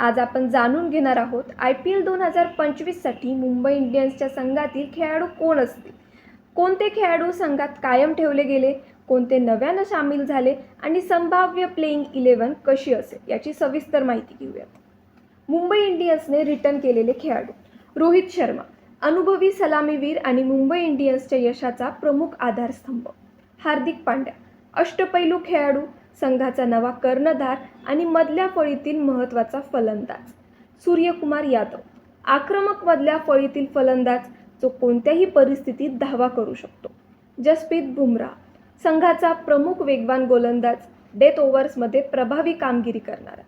आज आपण जाणून घेणार आहोत आय पी एल दोन हजार पंचवीससाठी मुंबई इंडियन्सच्या संघातील खेळाडू कोण असतील? कोणते खेळाडू संघात कायम ठेवले गेले? कोणते नव्यानं सामील झाले? आणि संभाव्य प्लेईंग इलेव्हन कशी असेल? याची सविस्तर माहिती घेऊयात. मुंबई इंडियन्सने रिटर्न केलेले खेळाडू. रोहित शर्मा अनुभवी सलामीवीर आणि मुंबई इंडियन्सच्या यशाचा प्रमुख आधारस्तंभ. हार्दिक पांड्या अष्टपैलू खेळाडू. संघाचा नवा कर्णधार आणि मधल्या फळीतील महत्त्वाचा फलंदाज. सूर्यकुमार यादव आक्रमक मधल्या फळीतील फलंदाज जो कोणत्याही परिस्थितीत धावा करू शकतो. जसप्रीत बुमराह संघाचा प्रमुख वेगवान गोलंदाज डेथ ओव्हर्समध्ये प्रभावी कामगिरी करणारा.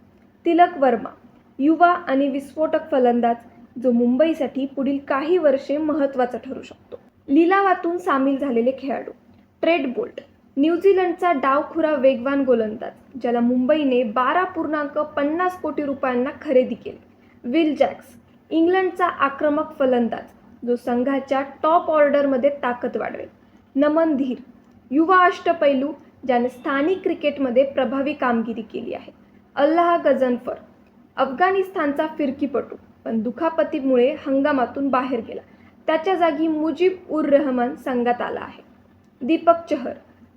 तिलक वर्मा युवा आणि विस्फोटक फलंदाज जो मुंबईसाठी पुढील काही वर्षे महत्त्वाचा ठरू शकतो. लिलावातून सामील झालेले खेळाडू ट्रेड बोल्ट न्यूझीलंडचा डावखुरा वेगवान गोलंदाज ज्याला मुंबईने बारा पूर्णांक पन्नास कोटी रुपयांना खरेदी केली. विल जॅक्स इंग्लंडचा आक्रमक फलंदाज जो संघाच्या टॉप ऑर्डरमध्ये ताकद वाढवेल. नमन धीर युवा अष्टपैलू ज्याने स्थानिक क्रिकेटमध्ये प्रभावी कामगिरी केली आहे. अल्लाह गझनफर अफगाणिस्तानचा फिरकीपटू पण दुखापतीमुळे हंगामातून बाहेर गेला. त्याच्या जागी मुजीब उर रहमान संघात आला आहे. दीपक चहर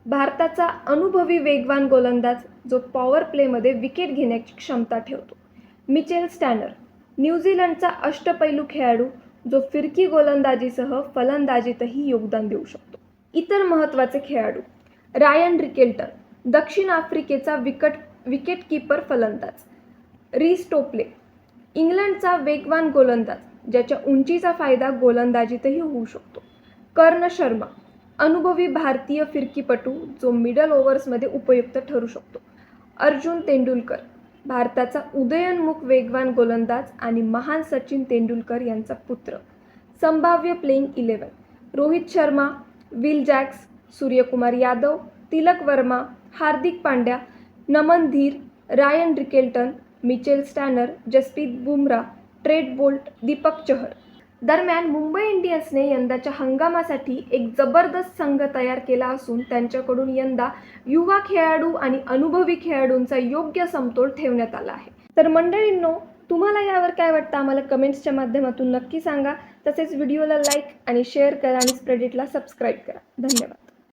भारताचा अनुभवी वेगवान गोलंदाज जो पॉवर प्लेमध्ये विकेट घेण्याची क्षमता ठेवतो. मिचेल स्टॅनर न्यूझीलंडचा अष्टपैलू खेळाडू जो फिरकी गोलंदाजीसह फलंदाजीतही योगदान देऊ शकतो. इतर महत्त्वाचे खेळाडू रायन रिकेल्टन दक्षिण आफ्रिकेचा विकट विकेटकीपर फलंदाज. रीस टोपले इंग्लंडचा वेगवान गोलंदाज ज्याच्या उंचीचा फायदा गोलंदाजीतही होऊ शकतो. कर्ण शर्मा अनुभवी भारतीय फिरकीपटू जो मिडल ओव्हर्समध्ये उपयुक्त ठरू शकतो. अर्जुन तेंडुलकर भारताचा उदयनमुख वेगवान गोलंदाज आणि महान सचिन तेंडुलकर यांचा पुत्र. संभाव्य playing eleven Rohit Sharma Will Jacks Suryakumar Yadav Tilak Varma Hardik Pandya Naman Dhir Ryan Rickelton Mitchell Santner Jasprit Bumrah Trent Boult Deepak Chahar. दरम्यान मुंबई इंडियन्सने यंदाच्या हंगामासाठी एक जबरदस्त संघ तयार केला असून त्यांच्याकडून यंदा युवा खेळाडू आणि अनुभवी खेळाडूंचा योग्य समतोल ठेवण्यात आला आहे. तर मंडळींनो तुम्हाला यावर काय वाटतं? आम्हाला कमेंट्सच्या माध्यमातून नक्की सांगा. तसेच व्हिडिओला लाईक आणि शेअर करा आणि स्प्रेडिटला सबस्क्राईब करा. धन्यवाद.